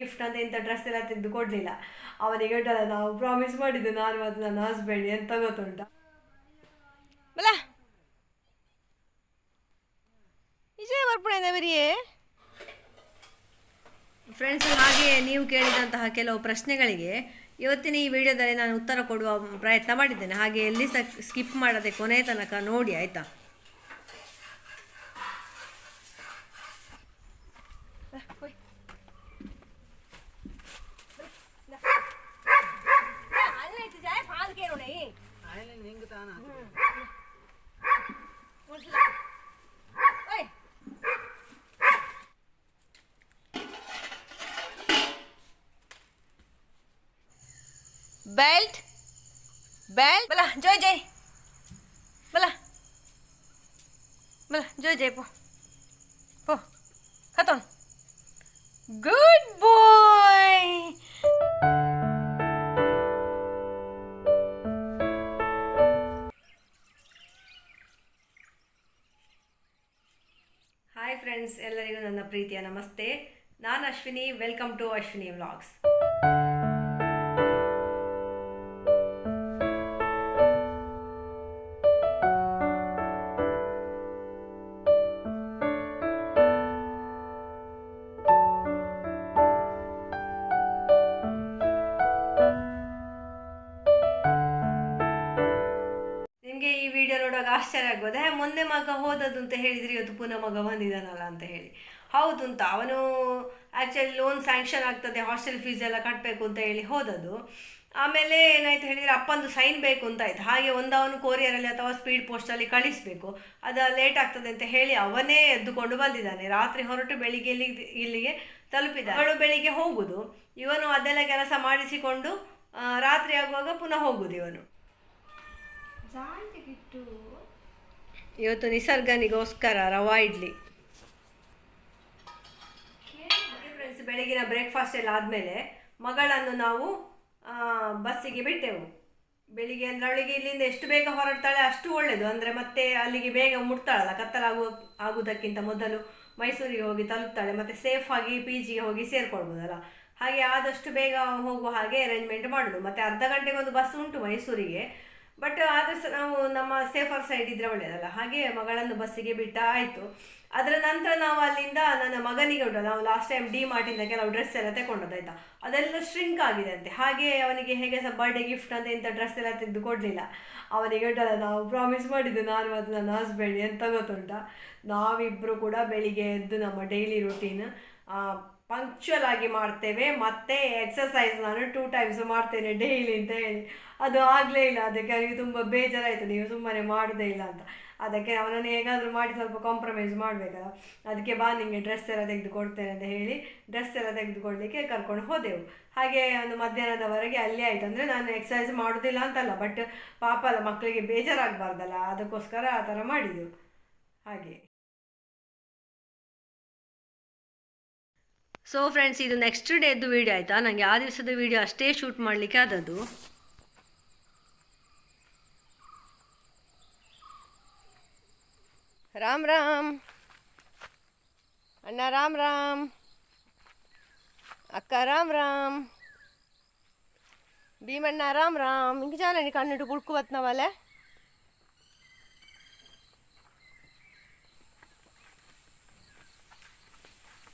Gift ಅಂತ ಇಂಥ dress ಎಲ್ಲ ತೆಗೆದು ಕೊಡಲಿಲ್ಲ. ಅವನಿಗೆ ಉಂಟಲ್ಲ ನಾವು ಪ್ರಾಮಿಸ್ ಮಾಡಿದ್ದು ನಾನು ಮತ್ತು ನನ್ನ ಹಸ್ಬೆಂಡ್ ಅಂತ ಗೊತ್ತುಂಟ? ಬಲ. ವಿಜಯ ಬರ್ಪಣೆದವರಿಯೇ ಫ್ರೆಂಡ್ಸ್ ಹಾಗೆ ನೀವು ಕೇಳಿದಂತಹ ಕೆಲವು ಪ್ರಶ್ನೆಗಳಿಗೆ ಇವತ್ತಿನ ಈ ವಿಡಿಯೋದಲ್ಲಿ ನಾನು ಉತ್ತರ ಕೊಡುವ ಪ್ರಯತ್ನ ಮಾಡಿದ್ದೇನೆ. ಹಾಗೆ ಎಲ್ಲಿ ಸಹ ಸ್ಕಿಪ್ ಮಾಡದೆ ಕೊನೆಯ ತನಕ ನೋಡಿ ಆಯಿತಾ? 到呢。我知道。喂。બેલ્ટ બેલ્ટ બોલા જોઈ જઈ બોલા બોલા જોઈ જઈ પો પો ખતમ ગુડ ಫ್ರೆಂಡ್ಸ್ ಎಲ್ಲರಿಗೂ ನನ್ನ ಪ್ರೀತಿಯ ನಮಸ್ತೆ. ನಾನು Ashwini welcome to Ashwini vlogs ಆಗ್ಬೋದು ಹೇ ಮೊನ್ನೆ ಮಗ ಹೋದದ್ದು ಅಂತ ಹೇಳಿದ್ರಿ ಇವತ್ತು ಪುನಃ ಮಗ ಬಂದಿದ್ದಾನಲ್ಲ ಅಂತ ಹೇಳಿ. ಹೌದು ಅಂತ. ಅವನು ಆ್ಯಕ್ಚುಲಿ ಲೋನ್ ಸ್ಯಾಂಕ್ಷನ್ ಆಗ್ತದೆ ಹಾಸ್ಟೆಲ್ ಫೀಸ್ ಎಲ್ಲ ಕಟ್ಟಬೇಕು ಅಂತ ಹೇಳಿ ಹೋದದ್ದು. ಆಮೇಲೆ ಏನಾಯ್ತು ಹೇಳಿದರೆ ಅಪ್ಪಂದು ಸೈನ್ ಬೇಕು ಅಂತ ಆಯ್ತು. ಹಾಗೆ ಒಂದು ಅವನು ಕೊರಿಯರಲ್ಲಿ ಅಥವಾ ಸ್ಪೀಡ್ ಪೋಸ್ಟಲ್ಲಿ ಕಳಿಸಬೇಕು. ಅದು ಲೇಟ್ ಆಗ್ತದೆ ಅಂತ ಹೇಳಿ ಅವನೇ ಎದ್ದುಕೊಂಡು ಬಂದಿದ್ದಾನೆ. ರಾತ್ರಿ ಹೊರಟು ಬೆಳಿಗ್ಗೆ ಇಲ್ಲಿ ಇಲ್ಲಿಗೆ ತಲುಪಿದ ಅವಳು ಬೆಳಿಗ್ಗೆ ಹೋಗುದು. ಇವನು ಅದೆಲ್ಲ ಕೆಲಸ ಮಾಡಿಸಿಕೊಂಡು ರಾತ್ರಿ ಆಗುವಾಗ ಪುನಃ ಹೋಗುದು ಇವನು. ಇವತ್ತು ನಿಸರ್ಗನಿಗೋಸ್ಕರ ರವಾ ಇಡ್ಲಿ. ಫ್ರೆಂಡ್ಸ್ ಬೆಳಗಿನ ಬ್ರೇಕ್ಫಾಸ್ಟ್ ಎಲ್ಲ ಆದಮೇಲೆ ಮಗಳನ್ನು ನಾವು ಬಸ್ಸಿಗೆ ಬಿಟ್ಟೆವು. ಬೆಳಿಗ್ಗೆ ಅಂದರೆ ಅವಳಿಗೆ ಇಲ್ಲಿಂದ ಎಷ್ಟು ಬೇಗ ಹೊರಡ್ತಾಳೆ ಅಷ್ಟು ಒಳ್ಳೆಯದು ಅಂದರೆ ಮತ್ತೆ ಅಲ್ಲಿಗೆ ಬೇಗ ಮುಟ್ತಾಳಲ್ಲ ಕತ್ತಲಾಗುವ ಆಗುವುದಕ್ಕಿಂತ ಮೊದಲು ಮೈಸೂರಿಗೆ ಹೋಗಿ ತಲುಪ್ತಾಳೆ, ಮತ್ತು ಸೇಫಾಗಿ ಪಿ ಜಿಗೆ ಹೋಗಿ ಸೇರ್ಕೊಳ್ಬೋದಲ್ಲ. ಹಾಗೆ ಆದಷ್ಟು ಬೇಗ ಹೋಗುವ ಹಾಗೆ ಅರೇಂಜ್ಮೆಂಟ್ ಮಾಡೋದು. ಮತ್ತೆ ಅರ್ಧ ಗಂಟೆಗೊಂದು ಬಸ್ ಉಂಟು ಮೈಸೂರಿಗೆ. ಬಟ್ ಆದರೂ ಸಹ ನಾವು ನಮ್ಮ ಸೇಫರ್ ಸೈಡ್ ಇದ್ರೆ ಒಳ್ಳೆಯದಲ್ಲ ಹಾಗೆ ಮಗಳನ್ನು ಬಸ್ಸಿಗೆ ಬಿಟ್ಟ ಆಯಿತು. ಅದರ ನಂತರ ನಾವು ಅಲ್ಲಿಂದ ನನ್ನ ಮಗನಿಗೆ ಉಂಟು ನಾವು ಲಾಸ್ಟ್ ಟೈಮ್ ಡಿ ಮಾರ್ಟಿಂದ ಕೆಲವು ಡ್ರೆಸ್ ಎಲ್ಲ ತಗೊಂಡದ್ದಾಯ್ತಾ ಅದೆಲ್ಲ ಶ್ರಿಂಕ್ ಆಗಿದೆ ಅಂತೆ ಹಾಗೆ ಅವನಿಗೆ ಹೇಗೆ ಸಹ ಬರ್ಡೇ ಗಿಫ್ಟ್ ಅಂತ ಇಂಥ ಡ್ರೆಸ್ ಎಲ್ಲ ತೆಗೆದು ಕೊಡಲಿಲ್ಲ. ಅವನಿಗೆ ಉಂಟಲ್ಲ, ನಾವು ಪ್ರಾಮಿಸ್ ಮಾಡಿದ್ದು ನಾನು ಮತ್ತು ನನ್ನ ಹಸ್ಬೆಂಡ್ ಎಂತ ಗೊತ್ತುಂಟ? ನಾವಿಬ್ಬರು ಕೂಡ ಬೆಳಿಗ್ಗೆ ಎದ್ದು ನಮ್ಮ ಡೈಲಿ ರುಟೀನ್ ಪಂಕ್ಚುವಲ್ ಆಗಿ ಮಾಡ್ತೇವೆ. ಮತ್ತೆ ಎಕ್ಸಸೈಸ್ ನಾನು ಟೂ ಟೈಮ್ಸ್ ಮಾಡ್ತೇನೆ ಡೈಲಿ ಅಂತ ಹೇಳಿ. ಅದು ಆಗಲೇ ಇಲ್ಲ. ಅದಕ್ಕೆ ಅವನಿಗೆ ತುಂಬ ಬೇಜಾರಾಯಿತು. ನೀವು ಸುಮ್ಮನೆ ಮಾಡೋದೇ ಇಲ್ಲ ಅಂತ. ಅದಕ್ಕೆ ಅವನನ್ನು ಹೇಗಾದರೂ ಮಾಡಿ ಸ್ವಲ್ಪ ಕಾಂಪ್ರಮೈಸ್ ಮಾಡಬೇಕಲ್ಲ. ಅದಕ್ಕೆ ಬಾ ನಿಮಗೆ ಡ್ರೆಸ್ ಎಲ್ಲ ತೆಗೆದು ಕೊಡ್ತೇನೆ ಅಂತ ಹೇಳಿ ಡ್ರೆಸ್ ಎಲ್ಲ ತೆಗೆದುಕೊಡ್ಲಿಕ್ಕೆ ಕರ್ಕೊಂಡು ಹೋದೆವು. ಹಾಗೆ ಒಂದು ಮಧ್ಯಾಹ್ನದವರೆಗೆ ಅಲ್ಲೇ ಆಯಿತು. ಅಂದರೆ ನಾನು ಎಕ್ಸಸೈಸ್ ಮಾಡೋದಿಲ್ಲ ಅಂತಲ್ಲ. ಬಟ್ ಪಾಪ ಅಲ್ಲ ಮಕ್ಕಳಿಗೆ ಬೇಜಾರಾಗಬಾರ್ದಲ್ಲ. ಅದಕ್ಕೋಸ್ಕರ ಆ ಥರ ಮಾಡಿದೆವು. ಹಾಗೆ. ಸೊ ಫ್ರೆಂಡ್ಸ್ ಇದು ನೆಕ್ಸ್ಟ್ ಡೇದ್ದು ವೀಡಿಯೋ ಆಯಿತಾ? ನನಗೆ ಆ ದಿವಸದ ವೀಡಿಯೋ ಅಷ್ಟೇ ಶೂಟ್ ಮಾಡಲಿಕ್ಕೆ ಆದದ್ದು. ರಾಮ್ ರಾಮ್. ಅಣ್ಣ ರಾಮ್ ರಾಮ್. ಅಕ್ಕ ರಾಮ್ ರಾಮ್. ಭೀಮಣ್ಣ ರಾಮ್ ರಾಮ್. ಹಿಂಗೆ ಜಾನಿ ಕಣ್ಣಿಟ್ಟು ಕುಡ್ಕು ಬತ್ನವಲ್ಲೇ?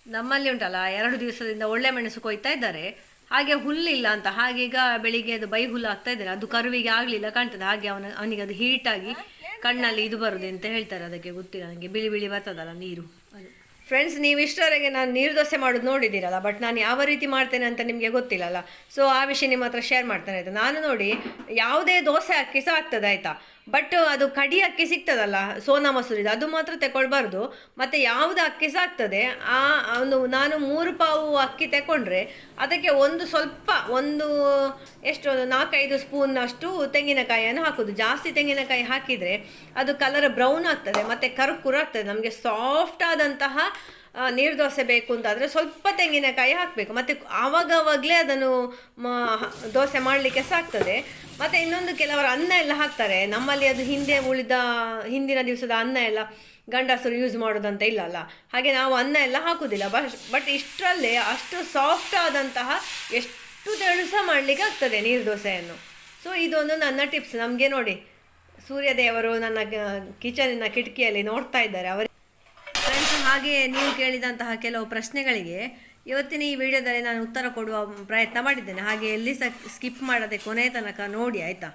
ನಮ್ಮಲ್ಲಿ ಉಂಟಲ್ಲ, ಎರಡು ದಿವಸದಿಂದ ಒಳ್ಳೆ ಮೆಣಸು ಕೊಯ್ತಾ ಇದ್ದಾರೆ. ಹಾಗೆ ಹುಲ್ಲಿಲ್ಲ ಅಂತ, ಹಾಗೆ ಈಗ ಬೆಳಿಗ್ಗೆ ಅದು ಬೈ ಹುಲ್ಲು ಆಗ್ತಾ ಇದ್ದಾರೆ ಅದು ಕರುವಿಗೆ ಆಗಲಿಲ್ಲ, ಕಾಣ್ತದೆ. ಹಾಗೆ ಅವನ, ಅವನಿಗೆ ಅದು ಹೀಟಾಗಿ ಕಣ್ಣಲ್ಲಿ ಇದು ಬರುದು ಅಂತ ಹೇಳ್ತಾರೆ, ಅದಕ್ಕೆ ಗೊತ್ತಿಲ್ಲ ನನಗೆ ಬಿಳಿ ಬಿಳಿ ಬರ್ತದಲ್ಲ ನೀರು. ಫ್ರೆಂಡ್ಸ್ ನೀವು ಇಷ್ಟರವರೆಗೆ ನಾನು ನೀರು ದೋಸೆ ಮಾಡೋದು ನೋಡಿದ್ದೀರಲ್ಲ ಬಟ್ ನಾನು ಯಾವ ರೀತಿ ಮಾಡ್ತೇನೆ ಅಂತ ನಿಮಗೆ ಗೊತ್ತಿಲ್ಲಲ್ಲ. ಸೊ ಆ ವಿಷಯ ನಿಮ್ಮ ಹತ್ರ ಶೇರ್ ಮಾಡ್ತಾನೆ, ಆಯಿತಾ? ನಾನು ನೋಡಿ ಯಾವುದೇ ದೋಸೆ ಸಹ ಆಗ್ತದೆ, ಆಯಿತಾ? ಬಟ್ ಅದು ಕಡಿ ಅಕ್ಕಿ ಸಿಗ್ತದಲ್ಲ, ಸೋನಾ ಮಸೂರಿದು, ಅದು ಮಾತ್ರ ತಗೊಳ್ಬಾರ್ದು ಮತ್ತು ಯಾವುದು ಅಕ್ಕಿ ಸಾಕ್ತದೆ, ಆ, ಒಂದು ನಾನು ಮೂರು ಪಾವು ಅಕ್ಕಿ ತಗೊಂಡ್ರೆ ಅದಕ್ಕೆ ಒಂದು ಸ್ವಲ್ಪ, ಒಂದು, ಎಷ್ಟು, ಒಂದು ನಾಲ್ಕೈದು ಸ್ಪೂನ್ನಷ್ಟು ತೆಂಗಿನಕಾಯಿಯನ್ನು ಹಾಕೋದು. ಜಾಸ್ತಿ ತೆಂಗಿನಕಾಯಿ ಹಾಕಿದರೆ ಅದು ಕಲರ್ ಬ್ರೌನ್ ಆಗ್ತದೆ, ಮತ್ತು ಕರುಕುರು ಆಗ್ತದೆ. ನಮಗೆ ಸಾಫ್ಟ್ ಆದಂತಹ ನೀರು ದೋಸೆ ಬೇಕು ಅಂತಾದರೆ ಸ್ವಲ್ಪ ತೆಂಗಿನಕಾಯಿ ಹಾಕಬೇಕು. ಮತ್ತು ಆವಾಗವಾಗಲೇ ಅದನ್ನು ದೋಸೆ ಮಾಡಲಿಕ್ಕೆ ಸಹ ಆಗ್ತದೆ. ಮತ್ತು ಇನ್ನೊಂದು ಕೆಲವರು ಅನ್ನ ಎಲ್ಲ ಹಾಕ್ತಾರೆ. ನಮ್ಮಲ್ಲಿ ಅದು ಹಿಂದೆ ಉಳಿದ, ಹಿಂದಿನ ದಿವಸದ ಅನ್ನ ಎಲ್ಲ ಗಂಡಸರು ಯೂಸ್ ಮಾಡೋದಂತ ಇಲ್ಲಲ್ಲ. ಹಾಗೆ ನಾವು ಅನ್ನ ಎಲ್ಲ ಹಾಕುವುದಿಲ್ಲ ಬಟ್ ಇಷ್ಟರಲ್ಲೇ ಅಷ್ಟು ಸಾಫ್ಟ್ ಆದಂತಹ ಎಷ್ಟು ಸಹ ಮಾಡಲಿಕ್ಕೆ ಆಗ್ತದೆ ನೀರು ದೋಸೆಯನ್ನು. ಸೊ ಇದೊಂದು ನನ್ನ ಟಿಪ್ಸ್ ನಮಗೆ ನೋಡಿ, ಸೂರ್ಯದೇವರು ನನ್ನ ಕಿಚನಿನ ಕಿಟಕಿಯಲ್ಲಿ ನೋಡ್ತಾ ಇದ್ದಾರೆ. ಅವರು ಫ್ರೆಂಡ್ಸ್ ಹಾಗೆ ನೀವು ಕೇಳಿದಂತಹ ಕೆಲವು ಪ್ರಶ್ನೆಗಳಿಗೆ ಇವತ್ತಿನ ಈ ವಿಡಿಯೋದಲ್ಲಿ ನಾನು ಉತ್ತರ ಕೊಡುವ ಪ್ರಯತ್ನ ಮಾಡಿದ್ದೇನೆ. ಹಾಗೆ ಎಲ್ಲಿ ಸಹ ಸ್ಕಿಪ್ ಮಾಡದೆ ಕೊನೆಯ ತನಕ ನೋಡಿ, ಆಯಿತಾ?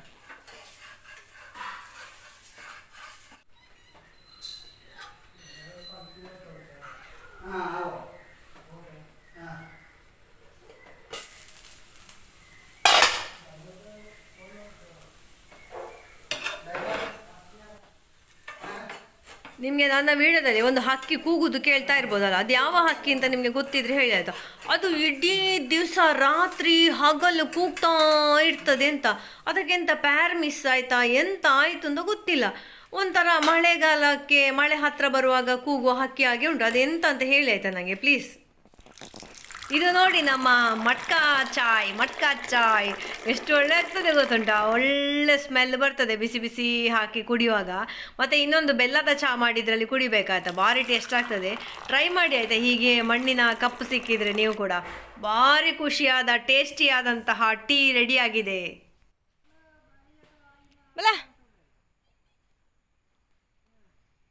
ನಿಮಗೆ ನನ್ನ ವಿಡಿಯೋದಲ್ಲಿ ಒಂದು ಹಕ್ಕಿ ಕೂಗುದು ಕೇಳ್ತಾ ಇರ್ಬೋದಲ್ಲ, ಅದು ಯಾವ ಹಕ್ಕಿ ಅಂತ ನಿಮಗೆ ಗೊತ್ತಿದ್ರೆ ಹೇಳಿ ಆಯ್ತಾ? ಅದು ಇಡೀ ದಿವಸ ರಾತ್ರಿ ಹಗಲು ಕೂಗ್ತಾ ಇರ್ತದೆ ಅಂತ. ಅದಕ್ಕೆಂತ ಪ್ಯಾರ್ ಮಿಸ್ ಆಯ್ತಾ, ಎಂತ ಆಯ್ತು ಅಂತ ಗೊತ್ತಿಲ್ಲ. ಒಂಥರ ಮಳೆಗಾಲಕ್ಕೆ, ಮಳೆ ಹತ್ರ ಬರುವಾಗ ಕೂಗುವ ಹಕ್ಕಿ ಹಾಗೆ ಉಂಟು. ಅದೆಂತ ಅಂತ ಹೇಳಿ ಆಯ್ತಾ ನನಗೆ ಪ್ಲೀಸ್ ಇದು ನೋಡಿ ನಮ್ಮ ಮಟ್ಕಾ ಚಾಯ್ ಮಟ್ಕಾ ಚಾಯ್. ಎಷ್ಟು ಒಳ್ಳೆ ಆಗ್ತದೆ ಗೊತ್ತುಂಟಾ? ಒಳ್ಳೆ ಸ್ಮೆಲ್ ಬರ್ತದೆ ಬಿಸಿ ಬಿಸಿ ಹಾಕಿ ಕುಡಿಯುವಾಗ. ಮತ್ತೆ ಇನ್ನೊಂದು ಬೆಲ್ಲದ ಚಹಾ ಮಾಡಿದ್ರಲ್ಲಿ ಕುಡಿಬೇಕಾಯ್ತಾ? ಭಾರಿ ಟೇಸ್ಟ್ ಆಗ್ತದೆ. ಟ್ರೈ ಮಾಡಿ ಆಯಿತಾ? ಹೀಗೆ ಮಣ್ಣಿನ ಕಪ್ಪು ಸಿಕ್ಕಿದ್ರೆ ನೀವು ಕೂಡ. ಭಾರಿ ಖುಷಿಯಾದ ಟೇಸ್ಟಿಯಾದಂತಹ ಟೀ ರೆಡಿಯಾಗಿದೆ ಬಲ.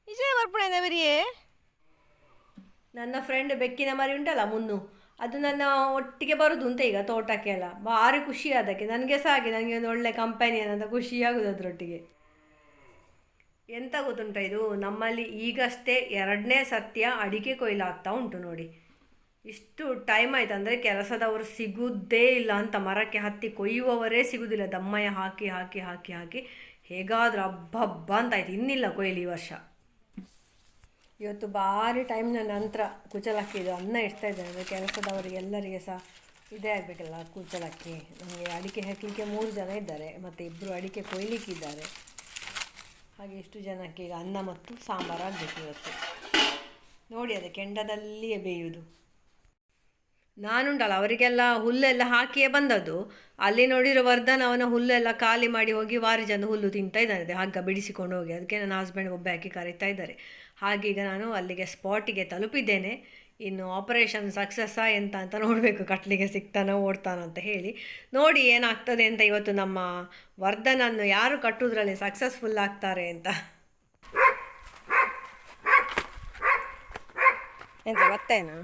ವಿಜಯ ಬರ್ಪಣೆ ಬರಿಯೇ ನನ್ನ ಫ್ರೆಂಡ್ ಬೆಕ್ಕಿನ ಮರಿ ಉಂಟಲ್ಲ ಮುನ್ನು. ಅದು ನನ್ನ ಒಟ್ಟಿಗೆ ಬರೋದು ಅಂತ ಈಗ ತೋಟಕ್ಕೆ ಎಲ್ಲ ಭಾರಿ ಖುಷಿ ಅದಕ್ಕೆ. ನನಗೆ ಸಹ ಹಾಗೆ, ನನಗೆ ಒಂದು ಒಳ್ಳೆ ಕಂಪನಿ ಅಂತ ಖುಷಿ ಆಗೋದು ಅದರೊಟ್ಟಿಗೆ. ಎಂತ ಗೊತ್ತುಂಟ ಇದು? ನಮ್ಮಲ್ಲಿ ಈಗಷ್ಟೇ ಎರಡನೇ ಸತ್ಯ ಅಡಿಕೆ ಕೊಯ್ಲು ಆಗ್ತಾ ಉಂಟು ನೋಡಿ. ಇಷ್ಟು ಟೈಮ್ ಆಯ್ತು ಅಂದರೆ ಕೆಲಸದವರು ಸಿಗುವುದೇ ಇಲ್ಲ ಅಂತ ಮರಕ್ಕೆ ಹತ್ತಿ ಕೊಯ್ಯುವವರೇ ಸಿಗುವುದಿಲ್ಲ ದಮ್ಮಯ್ಯ ಹಾಕಿ ಹಾಕಿ ಹಾಕಿ ಹಾಕಿ ಹೇಗಾದರೂ ಹಬ್ಬ ಹಬ್ಬ ಅಂತಾಯ್ತು ಇನ್ನಿಲ್ಲ ಕೊಯ್ಲು ಈ ವರ್ಷ. ಇವತ್ತು ಭಾರಿ ಟೈಮ್ನ ನಂತರ ಕುಚಲಕ್ಕಿ ಇದು ಅನ್ನ ಇಡ್ತಾ ಇದ್ದಾರೆ. ಕೆಲಸದವರಿಗೆಲ್ಲರಿಗೆ ಸಹ ಇದೇ ಆಗಬೇಕಲ್ಲ ಕುಚಲಕ್ಕಿ ನಮಗೆ ಅಡಿಕೆ ಹಾಕಲಿಕ್ಕೆ ಮೂರು ಜನ ಇದ್ದಾರೆ, ಮತ್ತು ಇಬ್ಬರು ಅಡಿಕೆ ಕೊಯ್ಲಿಕ್ಕಿದ್ದಾರೆ ಹಾಗೆ ಇಷ್ಟು ಜನಕ್ಕೆ ಈಗ ಅನ್ನ ಮತ್ತು ಸಾಂಬಾರು ಆಗಬೇಕು ಇವತ್ತು. ನೋಡಿ ಅದು ಕೆಂಡದಲ್ಲಿಯೇ ಬೇಯುವುದು. ನಾನುಂಟಲ್ಲ, ಅವರಿಗೆಲ್ಲ ಹುಲ್ಲೆಲ್ಲ ಹಾಕಿಯೇ ಬಂದದ್ದು. ಅಲ್ಲಿ ನೋಡಿರೋ ವರ್ಧನ್ ಅವನ ಹುಲ್ಲೆಲ್ಲ ಖಾಲಿ ಮಾಡಿ ಹೋಗಿ ವಾರಿ ಜನ ಹುಲ್ಲು ತಿಂತಾ ಇದ್ದಾನೆ. ಹಗ್ಗ ಬಿಡಿಸಿಕೊಂಡು ಹೋಗಿ. ಅದಕ್ಕೆ ನನ್ನ ಹಸ್ಬೆಂಡ್ ಒಬ್ಬ ಹಾಕಿ ಕರೀತಾ ಇದ್ದಾರೆ. ಹಾಗೀಗ ನಾನು ಅಲ್ಲಿಗೆ ಸ್ಪಾಟಿಗೆ ತಲುಪಿದ್ದೇನೆ. ಇನ್ನು ಆಪರೇಷನ್ ಸಕ್ಸಸ್ಸಾ ಎಂತ ಅಂತ ನೋಡಬೇಕು ಕಟ್ಲಿಗೆ ಸಿಗ್ತಾನೋ ಓಡ್ತಾನೋ ಅಂತ ಹೇಳಿ. ನೋಡಿ ಏನಾಗ್ತದೆ ಅಂತ ಇವತ್ತು ನಮ್ಮ ವರ್ಧನನ್ನು ಯಾರು ಕಟ್ಟುವುದರಲ್ಲಿ ಸಕ್ಸಸ್ಫುಲ್ ಆಗ್ತಾರೆ ಅಂತ. ಎಂತ ಗೊತ್ತೇನು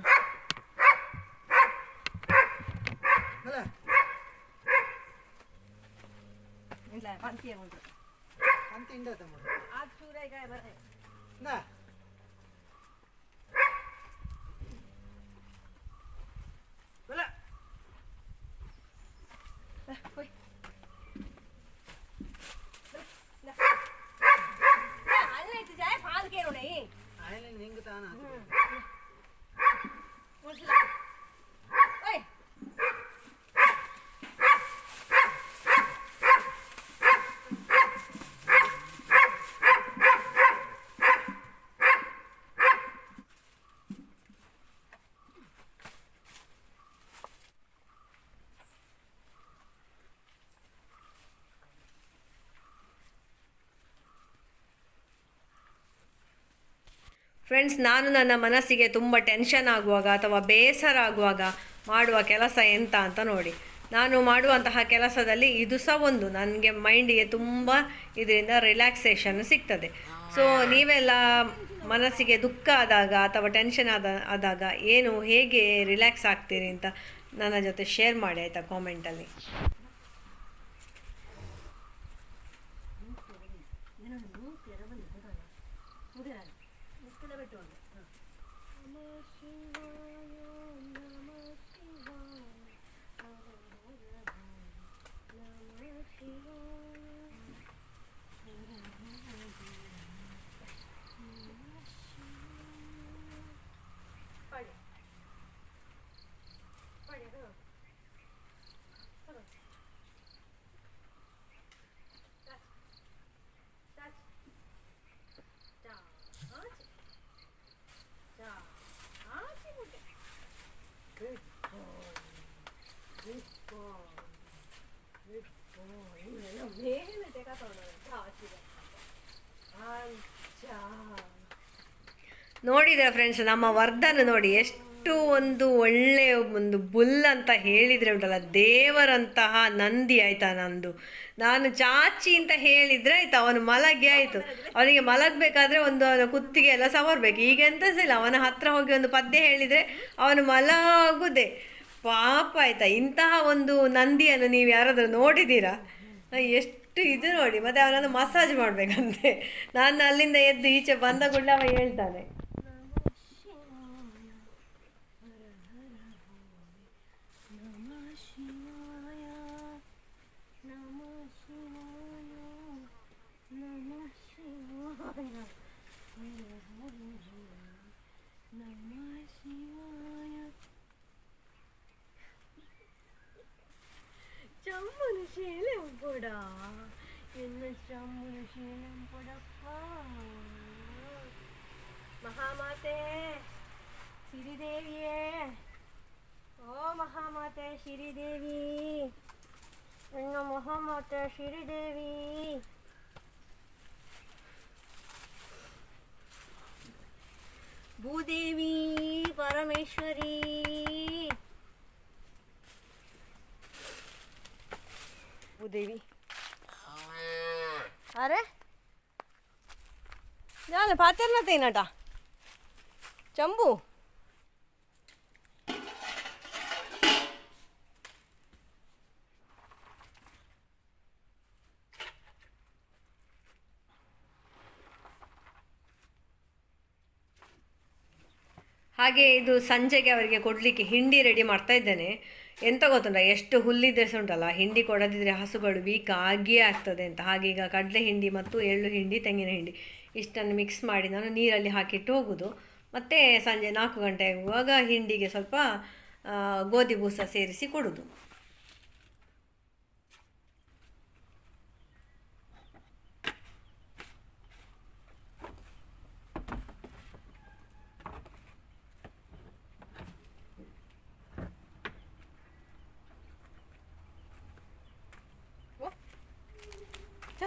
ಇಲ್ಲ ಫ್ರೆಂಡ್ಸ್ ನಾನು ನನ್ನ ಮನಸ್ಸಿಗೆ ತುಂಬ ಟೆನ್ಷನ್ ಆಗುವಾಗ ಅಥವಾ ಬೇಸರ ಆಗುವಾಗ ಮಾಡುವ ಕೆಲಸ ಎಂತ ಅಂತ ನೋಡಿ. ನಾನು ಮಾಡುವಂತಹ ಕೆಲಸದಲ್ಲಿ ಇದು ಸಹ ಒಂದು. ನನಗೆ ಮೈಂಡಿಗೆ ತುಂಬ ಇದರಿಂದ ರಿಲ್ಯಾಕ್ಸೇಷನ್ ಸಿಗ್ತದೆ. ಸೊ ನೀವೆಲ್ಲ ಮನಸ್ಸಿಗೆ ದುಃಖ ಆದಾಗ ಅಥವಾ ಟೆನ್ಷನ್ ಆದ, ಆದಾಗ ಏನು ಹೇಗೆ ರಿಲ್ಯಾಕ್ಸ್ ಆಗ್ತೀರಿ ಅಂತ ನನ್ನ ಜೊತೆ ಶೇರ್ ಮಾಡಿ ಆಯಿತಾ ಕಾಮೆಂಟಲ್ಲಿ శివాయ నమ శివాయ ನೋಡಿದ್ರ ಫ್ರೆಂಡ್ಸ್ ನಮ್ಮ ವರ್ಧನ್ ನೋಡಿ ಎಷ್ಟು ಒಂದು ಒಳ್ಳೆ ಒಂದು ಬುಲ್ ಅಂತ ಹೇಳಿದರೆ ಉಂಟಲ್ಲ, ದೇವರಂತಹ ನಂದಿ ಆಯ್ತಾ ನಂದು. ನಾನು ಚಾಚಿ ಅಂತ ಹೇಳಿದರೆ ಆಯ್ತು, ಅವನು ಮಲಗಿ ಆಯಿತು. ಅವನಿಗೆ ಮಲಗಬೇಕಾದ್ರೆ ಒಂದು ಅವನ ಕುತ್ತಿಗೆ ಎಲ್ಲ ಸವರ್ಬೇಕು. ಈಗ ಎಂತ ಇಲ್ಲ, ಅವನ ಹತ್ರ ಹೋಗಿ ಒಂದು ಪದ್ಯ ಹೇಳಿದರೆ ಅವನು ಮಲಗುದೇ. ಪಾಪ ಆಯ್ತಾ, ಇಂತಹ ಒಂದು ನಂದಿಯನ್ನು ನೀವು ಯಾರಾದರೂ ನೋಡಿದ್ದೀರಾ? ಎಷ್ಟು ಇದು ನೋಡಿ, ಮತ್ತೆ ಅವನನ್ನು ಮಸಾಜ್ ಮಾಡಬೇಕಂತೆ. ನಾನು ಅಲ್ಲಿಂದ ಎದ್ದು ಈಚೆ ಬಂದ ಕೂಡಲೇ ಅವ ಹೇಳ್ತಾನೆ. ಚಮ್ಮನು ಶೀಲಂ శీలం పొడప్ప మహామాతే సిరిదేవియే ఓ మహామాతే సిరిదేవి ఎన్న మహామాతే సిరిదేవి భూదేవి ಭೂದೇವಿ ಪರಮೇಶ್ವರಿ ಭೂದೇವಿ ಅರೆ ഞാൻ പാത്തരണ തേനട്ടാ ചമ്പു ಹಾಗೆ ಇದು ಸಂಜೆಗೆ ಅವರಿಗೆ ಕೊಡಲಿಕ್ಕೆ ಹಿಂಡಿ ರೆಡಿ ಮಾಡ್ತಾ ಇದ್ದೇನೆ ಎಂತ ಗೊತ್ತುಂಟ? ಎಷ್ಟು ಹುಲ್ಲಿದ್ರೆ ಸಹ ಉಂಟಲ್ಲ, ಹಿಂಡಿ ಕೊಡದಿದ್ರೆ ಹಸುಗಳು ವೀಕ್ ಆಗಿಯೇ ಆಗ್ತದೆ ಅಂತ. ಹಾಗೆ ಈಗ ಕಡಲೆ ಹಿಂಡಿ ಮತ್ತು ಎಳ್ಳು ಹಿಂಡಿ, ತೆಂಗಿನ ಹಿಂಡಿ ಇಷ್ಟನ್ನು ಮಿಕ್ಸ್ ಮಾಡಿ ನಾನು ನೀರಲ್ಲಿ ಹಾಕಿಟ್ಟು ಹೋಗೋದು. ಮತ್ತು ಸಂಜೆ ನಾಲ್ಕು ಗಂಟೆ ಆಗುವಾಗ ಹಿಂಡಿಗೆ ಸ್ವಲ್ಪ ಗೋಧಿ ಬೂಸ ಸೇರಿಸಿ ಕೊಡೋದು.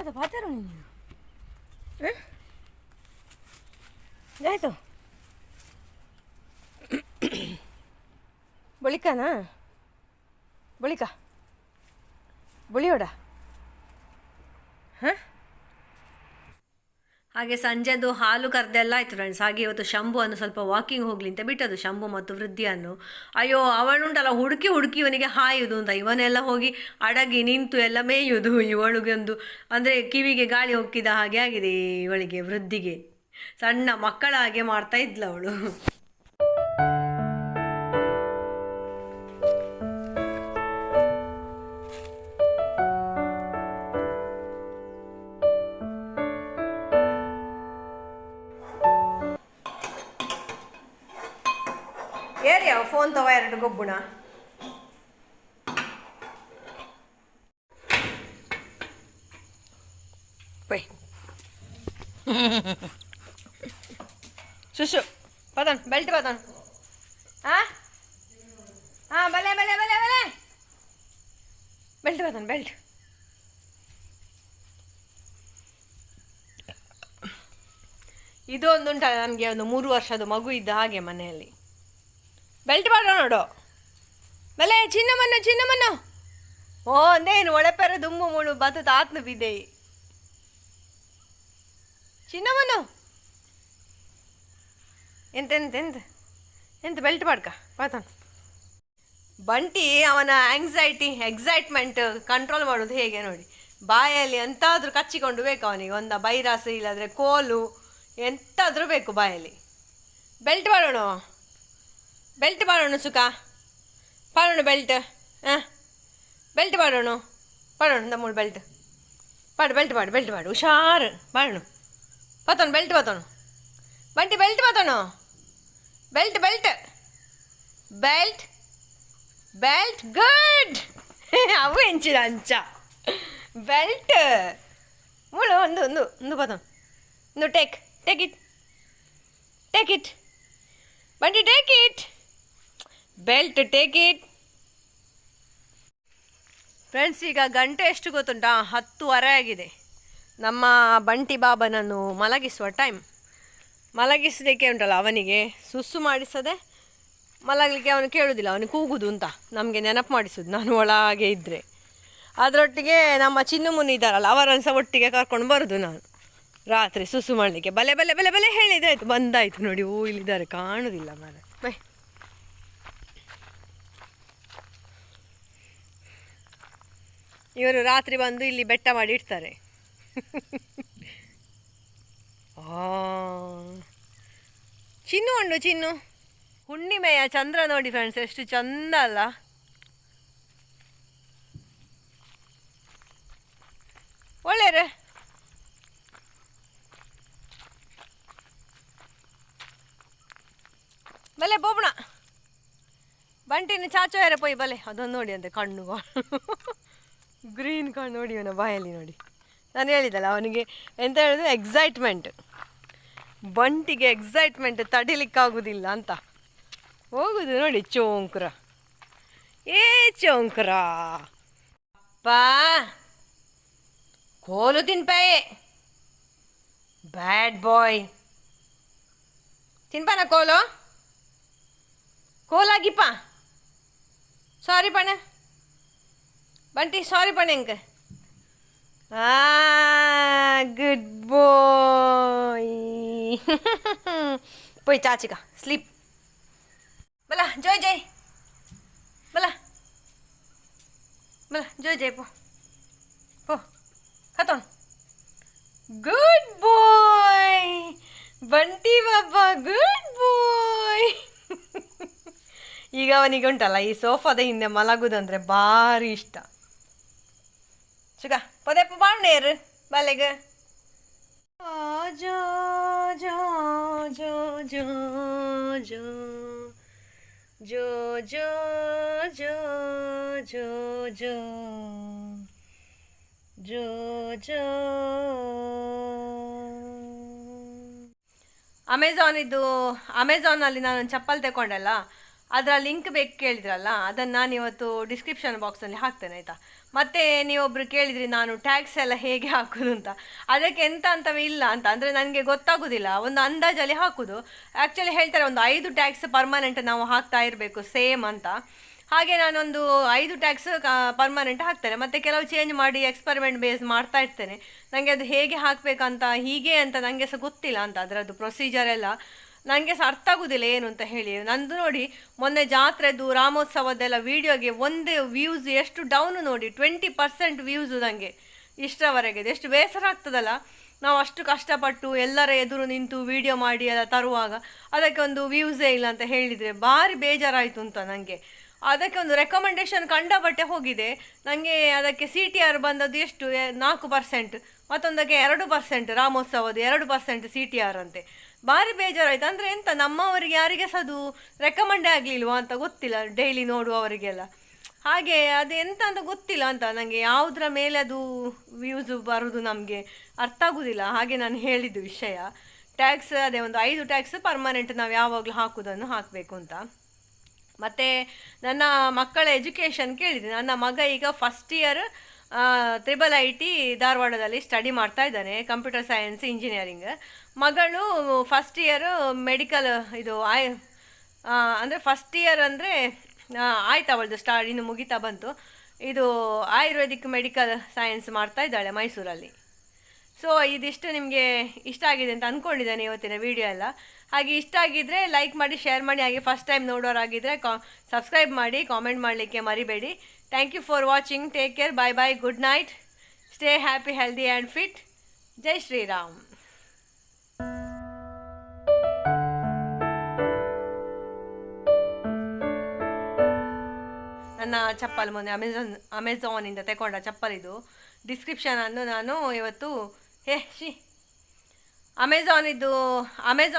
ಚಾದ ಪಾತರು ನೀನು ಆಯ್ತು ಬಳಿಕನಾ ಬಳಿಕ ಬಳಿಯೋಡ ಹಾಂ ಹಾಗೆ ಸಂಜೆದು ಹಾಲು ಕರೆದೆಲ್ಲ ಆಯ್ತು ಫ್ರೆಂಡ್ಸ್ ಹಾಗೆ ಇವತ್ತು ಶಂಭುವನ್ನು ಸ್ವಲ್ಪ ವಾಕಿಂಗ್ ಹೋಗ್ಲಿ ಅಂತ ಬಿಟ್ಟದು ಶಂಭು ಮತ್ತು ವೃದ್ಧಿಯನ್ನು. ಅಯ್ಯೋ ಅವನುಂಟಲ್ಲ ಹುಡುಕಿ ಹುಡುಕಿ ಇವನಿಗೆ ಹಾಯುದು ಅಂತ. ಇವನೆಲ್ಲ ಹೋಗಿ ಅಡಗಿ ನಿಂತು ಎಲ್ಲ ಮೇಯುವುದು ಇವಳಿಗೆ ಒಂದು, ಅಂದರೆ ಕಿವಿಗೆ ಗಾಳಿ ಹೊಕ್ಕಿದ ಹಾಗೆ ಆಗಿದೆ ಇವಳಿಗೆ, ವೃದ್ಧಿಗೆ. ಸಣ್ಣ ಮಕ್ಕಳ ಹಾಗೆ ಮಾಡ್ತಾ ಇದ್ಲು ಅವಳು. ಎರಡು ಗೊಬ್ಬುಣ. ಪೈ ಸುಸು ಬದನ್ ಬೆಲ್ಟ್ ಬದನ್ ಹಾ ಹಾ ಬಲೆ ಬಲೆ ಬಲೆ ಬಲೆ. ಬೆಲ್ಟ್ ಬದನ್ ಬೆಲ್ಟ್. ಇದು ಒಂದು ಉಂಟಲ್ಲ ನನಗೆ ಒಂದು ಮೂರು ವರ್ಷದ ಮಗು ಇದ್ದ ಹಾಗೆ ಮನೆಯಲ್ಲಿ. ಬೆಲ್ಟ್ ಮಾಡೋ ನೋಡು. ಬಲೆ ಚಿನ್ನಮ್ಮನ ಚಿನ್ನಮನ್ನ. ಓ, ಅಂದೇನು, ಒಳಪೆರ ದುಮ್ಮು ಮುಳು ಬತ್ತು ತಾತ್ನ ಬಿದ್ದೆ ಚಿನ್ನಮನ್ನು. ಎಂತ ಎಂತ ಎಂತ? ಬೆಲ್ಟ್ ಮಾಡ್ಕ ಪಾತನ್ ಬಂಟಿ, ಅವನ ಆಂಗ್ಸೈಟಿ ಎಕ್ಸೈಟ್ಮೆಂಟ್ ಕಂಟ್ರೋಲ್ ಮಾಡೋದು ಹೇಗೆ ನೋಡಿ. ಬಾಯಲ್ಲಿ ಎಂತಾದರೂ ಕಚ್ಚಿಕೊಂಡು ಬೇಕು ಅವನಿಗೆ. ಒಂದು ಬೈರಾಸು ಇಲ್ಲಾಂದರೆ ಕೋಲು, ಎಂತಾದರೂ ಬೇಕು ಬಾಯಲ್ಲಿ. ಬೆಲ್ಟ್ ಮಾಡೋಣ ಬೆಲ್ಟ್ ಮಾಡೋಣ ಸುಖ ಪಾಡೋಣ ಬೆಲ್ಟ್ ಹಾಂ ಬೆಲ್ಟ್ ಪಾಡೋಣ ಪಾಡೋಣ ನಮ್ಮಳು ಬೆಲ್ಟ್ ಪಾಡು ಬೆಲ್ಟ್ ಪಾಡು ಬೆಲ್ಟ್ ಪಾಡು ಹುಷಾರು ಪಾಡೋಣ ಪತೋಣ ಬೆಲ್ಟ್ ಪತೋಣ ಬಂಟಿ belt ಪತೋಣ belt belt belt belt good ಅವು ಹೆಂಚಿದ ಅಂಚ ಬೆಲ್ಟ್ ಮುಳು ಒಂದು ಒಂದು ಒಂದು ಪತೋಣ ಒಂದು take take it take it Bunty take it belt take it friends ಈಗ ಗಂಟೆ ಎಷ್ಟು ಗೊತ್ತುಂಟಾ? ಹತ್ತುವರೆ ಆಗಿದೆ. ನಮ್ಮ ಬಂಟಿ ಬಾಬನನ್ನು ಮಲಗಿಸುವ ಟೈಮ್ ಮಲಗಿಸಲಿಕ್ಕೆ ಉಂಟಲ್ಲ ಅವನಿಗೆ? ಸುಸ್ಸು ಮಾಡಿಸದೆ ಮಲಗಲಿಕ್ಕೆ ಅವನು ಕೇಳುವುದಿಲ್ಲ ಅವನು ಕೂಗುದು ಅಂತ. ನಮಗೆ ನೆನಪು ಮಾಡಿಸೋದು. ನಾನು ಒಳಗೆ ಇದ್ದರೆ ಅದರೊಟ್ಟಿಗೆ ನಮ್ಮ ಚಿನ್ನು ಮುನಿ ಇದ್ದಾರಲ್ಲ ಅವರನ್ನು ಸಹ ಒಟ್ಟಿಗೆ ಕರ್ಕೊಂಡು ಬರೋದು ನಾನು. ರಾತ್ರಿ ಸುಸ್ಸು ಮಾಡಲಿಕ್ಕೆ. ಬಲೆ ಬಲೆ ಬಲೆ ಬಲೆ ಹೇಳಿದ್ರೆ ಆಯಿತು. ಬಂದಾಯ್ತು ನೋಡಿ. ಓ ಇಲ್ಲಿದ್ದಾರೆ. ಕಾಣುವುದಿಲ್ಲ ಮನೆ ಬೈ. ಇವರು ರಾತ್ರಿ ಬಂದು ಇಲ್ಲಿ ಬೆಟ್ಟ ಮಾಡಿ ಇಡ್ತಾರೆ. ಚಿನ್ನು ಉಂಡು, ಚಿನ್ನು. ಹುಣ್ಣಿಮೆಯ ಚಂದ್ರ ನೋಡಿ ಫ್ರೆಂಡ್ಸ್ ಎಷ್ಟು ಚಂದ ಅಲ್ಲ. ಒಳ್ಳೆಯರೆ. ಬಲೆ ಬೋಬಣ. ಬಂಟಿನ ಚಾಚೋಯರ ಪೋಯ್ ಬಲೆ. ಅದೊಂದು ನೋಡಿ ಅಂತೆ ಕಣ್ಣು ಗ್ರೀನ್ ಕಾರ್ಡ್ ನೋಡಿ ಅವನ ಬಾಯಲ್ಲಿ ನೋಡಿ. ನಾನು ಹೇಳಿದಲ್ಲ ಅವನಿಗೆ ಎಂತ ಹೇಳಿದ್ರೆ ಎಕ್ಸೈಟ್ಮೆಂಟ್ ಬಂಟಿಗೆ ಎಕ್ಸೈಟ್ಮೆಂಟ್ ತಡಿಲಿಕ್ಕಾಗುದಿಲ್ಲ ಅಂತ. ಹೋಗುದು ನೋಡಿ, ಚೋಂಕ್ರ. ಏ, ಚೋಂಕ್ರ. ಅಪ್ಪ, ಕೋಲು ತಿನ್ಪಾಯೆ. ಬ್ಯಾಡ್ ಬಾಯ್ ತಿನ್ಪಾನ ಕೋಲು? ಕೋಲಾಗಿಪ್ಪ. ಸಾರಿ ಪಣ. बंटी सॉरी पढ़ेंगे गुड बॉय पोई चाची का स्लीप बोला जय जय बोला बोला जय जय पो। पो खतौन गुड बॉय बंटी बाबा गुड बॉय ಈಗ ಅವನಿಗೆ ಉಂಟಲ್ಲ ಈ ಸೋಫಾದ ಹಿಂದೆ ಮಲಗುದಂದರೆ ಭಾರಿ ಸುಗ ಪೊದೆಪ್ಪ ಬಾಂಡೇರು ಬಾಲೆಗೆ ಜೋ ಜೋ ಜೋ ಜೋ ಜೋ ಜೋ ಜೋ ಜೋ ಜೋ ಜೋ ಜೋ ಜೋ ಅಮೆಝಾನ್ ಇದು ಅಮೆಝಾನಲ್ಲಿ ನಾನು ಒಂದು ಚಪ್ಪಲ್ ತಗೊಂಡಲ್ಲ ಅದರ ಲಿಂಕ್ ಬೇಕು ಕೇಳಿದ್ರಲ್ಲ ಅದನ್ನು ನಾನು ಇವತ್ತು ಡಿಸ್ಕ್ರಿಪ್ಷನ್ ಬಾಕ್ಸಲ್ಲಿ ಹಾಕ್ತೇನೆ ಆಯಿತಾ? ಮತ್ತೆ ನೀವೊಬ್ರು ಕೇಳಿದ್ರಿ ನಾನು ಟ್ಯಾಕ್ಸ್ ಎಲ್ಲ ಹೇಗೆ ಹಾಕೋದು ಅಂತ. ಅದಕ್ಕೆ ಎಂತ ಅಂತವೇ ಇಲ್ಲ ಅಂತ. ಅಂದರೆ ನನಗೆ ಗೊತ್ತಾಗೋದಿಲ್ಲ. ಒಂದು ಅಂದಾಜಲ್ಲಿ ಹಾಕೋದು. ಆ್ಯಕ್ಚುಲಿ ಹೇಳ್ತಾರೆ ಒಂದು ಐದು ಟ್ಯಾಕ್ಸ್ ಪರ್ಮನೆಂಟ್ ನಾವು ಹಾಕ್ತಾ ಇರಬೇಕು ಸೇಮ್ ಅಂತ. ಹಾಗೆ ನಾನೊಂದು ಐದು ಟ್ಯಾಕ್ಸ್ ಪರ್ಮನೆಂಟ್ ಹಾಕ್ತೇನೆ. ಮತ್ತೆ ಕೆಲವು ಚೇಂಜ್ ಮಾಡಿ ಎಕ್ಸ್ಪರಿಮೆಂಟ್ ಬೇಸ್ ಮಾಡ್ತಾ ಇರ್ತೇನೆ. ನನಗೆ ಅದು ಹೇಗೆ ಹಾಕಬೇಕಂತ, ಹೀಗೆ ಅಂತ ನನಗೆ ಸಹ ಗೊತ್ತಿಲ್ಲ ಅಂತ. ಅದರದ್ದು ಪ್ರೊಸೀಜರ್ ಎಲ್ಲ. ನನಗೆ ಸಹ ಅರ್ಥ ಆಗೋದಿಲ್ಲ ಏನು ಅಂತ ಹೇಳಿ. ನಂದು ನೋಡಿ ಮೊನ್ನೆ ಜಾತ್ರೆದು ರಾಮೋತ್ಸವದ್ದೆಲ್ಲ ವೀಡಿಯೋಗೆ ಒಂದೇ ವ್ಯೂಸ್ ಎಷ್ಟು ಡೌನ್ ನೋಡಿ ಟ್ವೆಂಟಿ ಪರ್ಸೆಂಟ್ ವ್ಯೂಸು ನನಗೆ ಇಷ್ಟರವರೆಗೆ. ಎಷ್ಟು ಬೇಸರ ಆಗ್ತದಲ್ಲ. ನಾವು ಅಷ್ಟು ಕಷ್ಟಪಟ್ಟು ಎಲ್ಲರ ಎದುರು ನಿಂತು ವಿಡಿಯೋ ಮಾಡಿ ಎಲ್ಲ ತರುವಾಗ ಅದಕ್ಕೆ ಒಂದು ವ್ಯೂಸೇ ಇಲ್ಲ ಅಂತ ಹೇಳಿದರೆ ಭಾರಿ ಬೇಜಾರಾಯಿತು ಅಂತ ನನಗೆ ಅದಕ್ಕೆ ಒಂದು ರೆಕಮೆಂಡೇಷನ್ ಕಂಡ ಬಟ್ಟೆ ಹೋಗಿದೆ. ನನಗೆ ಅದಕ್ಕೆ ಸಿ ಟಿ ಆರ್ ಬಂದದ್ದು ಎಷ್ಟು? ನಾಲ್ಕು ಪರ್ಸೆಂಟ್ ಮತ್ತೊಂದಕ್ಕೆ ಎರಡು ಪರ್ಸೆಂಟ್ ರಾಮೋತ್ಸವದ ಎರಡು ಪರ್ಸೆಂಟ್ ಸಿ ಟಿ ಆರ್ ಅಂತೆ. ಭಾರಿ ಬೇಜಾರಾಯ್ತು. ಅಂದರೆ ಎಂತ, ನಮ್ಮವರಿಗೆ ಯಾರಿಗೆ ಸಹ ಅದು ರೆಕಮೆಂಡೇ ಆಗಲಿಲ್ವಾ ಅಂತ ಗೊತ್ತಿಲ್ಲ ಡೈಲಿ ನೋಡುವವರಿಗೆಲ್ಲ. ಹಾಗೆ ಅದು ಎಂತ ಅಂತ ಗೊತ್ತಿಲ್ಲ ಅಂತ ನನಗೆ ಯಾವುದರ ಮೇಲೆ ಅದು ವ್ಯೂಸ್ ಬರೋದು ನಮಗೆ ಅರ್ಥ ಆಗೋದಿಲ್ಲ. ಹಾಗೆ ನಾನು ಹೇಳಿದ್ದು ವಿಷಯ. ಟ್ಯಾಕ್ಸ್ ಅದೇ ಒಂದು ಐದು ಟ್ಯಾಕ್ಸ್ ಪರ್ಮನೆಂಟ್ ನಾವು ಯಾವಾಗಲೂ ಹಾಕೋದನ್ನು ಹಾಕಬೇಕು ಅಂತ. ಮತ್ತು ನನ್ನ ಮಕ್ಕಳ ಎಜುಕೇಷನ್ ಕೇಳಿದೆ. ನನ್ನ ಮಗ ಈಗ first year triple I T ಧಾರವಾಡದಲ್ಲಿ ಸ್ಟಡಿ ಮಾಡ್ತಾ ಇದ್ದಾನೆ ಕಂಪ್ಯೂಟರ್ ಸೈನ್ಸ್ ಇಂಜಿನಿಯರಿಂಗ್ ಮಗಳು ಫಸ್ಟ್ ಇಯರ್ ಮೆಡಿಕಲ್ ಇದು ಆಯ್ ಅಂದರೆ ಫಸ್ಟ್ ಇಯರ್ ಅಂದರೆ ಆಯ್ತು ಅವಳದು ಸ್ಟಾರ್ಟ್ ಇನ್ನು ಮುಗಿತಾ ಬಂತು. ಇದು ಆಯುರ್ವೇದಿಕ್ ಮೆಡಿಕಲ್ ಸೈನ್ಸ್ ಮಾಡ್ತಾ ಇದ್ದಾಳೆ ಮೈಸೂರಲ್ಲಿ. ಸೊ ಇದಿಷ್ಟು ನಿಮಗೆ ಇಷ್ಟ ಆಗಿದೆ ಅಂತ ಅಂದ್ಕೊಂಡಿದ್ದೇನೆ ಇವತ್ತಿನ ವಿಡಿಯೋ ಎಲ್ಲ. ಹಾಗೆ ಇಷ್ಟ ಆಗಿದ್ದರೆ ಲೈಕ್ ಮಾಡಿ ಶೇರ್ ಮಾಡಿ, ಹಾಗೆ ಫಸ್ಟ್ ಟೈಮ್ ನೋಡೋರಾಗಿದ್ದರೆ ಕಾ ಸಬ್ಸ್ಕ್ರೈಬ್ ಮಾಡಿ ಕಾಮೆಂಟ್ ಮಾಡಲಿಕ್ಕೆ ಮರಿಬೇಡಿ. Thank you for watching take care bye bye good night stay happy healthy and fit ಜೈ ಶ್ರೀರಾಮ್ ನನ್ನ ಚಪ್ಪಲ್ ಮೊನ್ನೆ ಅಮೆಝಾನ್ ಅಮೆಝಾನಿಂದ ತಗೊಂಡ ಚಪ್ಪಲಿದು ಡಿಸ್ಕ್ರಿಪ್ಷನನ್ನು ನಾನು ಇವತ್ತು ಹೇ ಶಿ ಅಮೆಝಾನಿದ್ದು ಅಮೆಝಾನ್